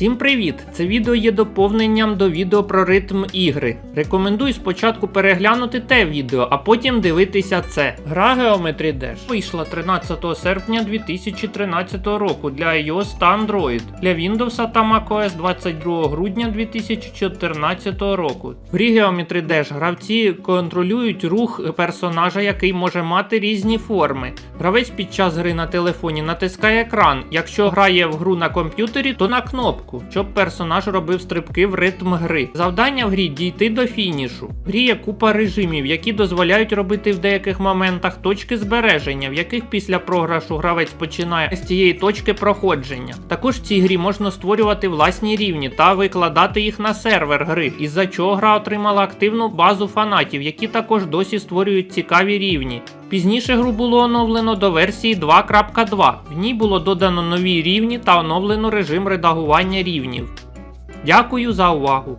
Всім привіт! Це відео є доповненням до відео про ритм ігри. Рекомендую спочатку переглянути те відео, а потім дивитися це. Гра Geometry Dash вийшла 13 серпня 2013 року для iOS та Android, для Windows та macOS 22 грудня 2014 року. В грі Geometry Dash гравці контролюють рух персонажа, який може мати різні форми. Гравець під час гри на телефоні натискає екран. Якщо грає в гру на комп'ютері, то на кнопку, щоб персонаж робив стрибки в ритм гри. Завдання в грі дійти до фінішу. В грі є купа режимів, які дозволяють робити в деяких моментах точки збереження, в яких після програшу гравець починає з цієї точки проходження. Також в цій грі можна створювати власні рівні та викладати їх на сервер гри, із-за чого гра отримала активну базу фанатів, які також досі створюють цікаві рівні. Пізніше гру було оновлено до версії 2.2. В ній було додано нові рівні та оновлено режим редагування рівнів. Дякую за увагу!